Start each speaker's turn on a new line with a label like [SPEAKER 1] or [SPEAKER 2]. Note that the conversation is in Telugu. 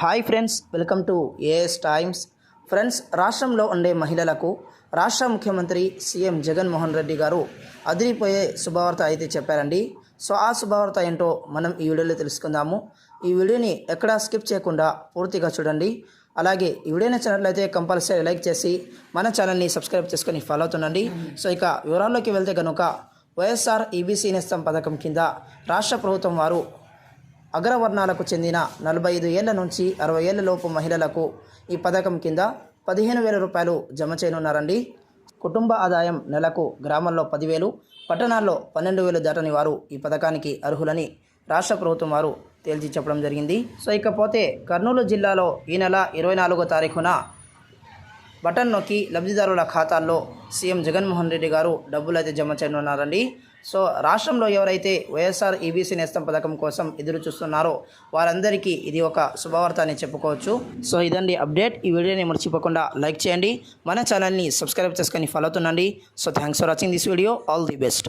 [SPEAKER 1] Hi friends welcome to AS Times friends రాష్ట్రంలో ఉండే మహిళలకు రాష్ట్ర ముఖ్యమంత్రి సీఎం జగన్మోహన్ రెడ్డి గారు అదిరిపోయే శుభవార్త అయితే చెప్పారండి. సో ఆ శుభవార్త ఏంటో మనం ఈ వీడియోలో తెలుసుకుందాము. ఈ వీడియోని ఎక్కడా స్కిప్ చేయకుండా పూర్తిగా చూడండి. అలాగే ఈ వీడియో నచ్చినట్లయితే కంపల్సరీ లైక్ చేసి మన ఛానల్ని సబ్స్క్రైబ్ చేసుకొని ఫాలో అవుతుండండి. సో ఇక వివరాల్లోకి వెళ్తే కనుక వైఎస్ఆర్ ఈబీసీ నేస్తం పథకం కింద రాష్ట్ర ప్రభుత్వం వారు అగ్రవర్ణాలకు చెందిన నలభై ఐదు ఏళ్ళ నుంచి అరవై ఏళ్ళలోపు మహిళలకు ఈ పథకం కింద పదిహేను వేల రూపాయలు జమ చేయనున్నారండి. కుటుంబ ఆదాయం నెలకు గ్రామాల్లో పదివేలు పట్టణాల్లో పన్నెండు వేలు దాటని వారు ఈ పథకానికి అర్హులని రాష్ట్ర ప్రభుత్వం వారు తేల్చి చెప్పడం జరిగింది. సో ఇకపోతే కర్నూలు జిల్లాలో ఈ నెల ఇరవై నాలుగో తారీఖున బటన్ నొక్కి లబ్ధిదారుల ఖాతాల్లో సీఎం జగన్మోహన్ రెడ్డి గారు డబ్బులు అయితే జమ చేయనున్నారండి. సో రాష్ట్రంలో ఎవరైతే వైఎస్ఆర్ ఈబీసీ నేస్తం పథకం కోసం ఎదురు చూస్తున్నారో వారందరికీ ఇది ఒక శుభవార్త అని చెప్పుకోవచ్చు. సో ఇదండి అప్డేట్. ఈ వీడియోని మర్చిపోకుండా లైక్ చేయండి. మన ఛానల్ని సబ్స్క్రైబ్ చేసుకొని follow అవుతుండండి. So thanks for watching this video. All the best.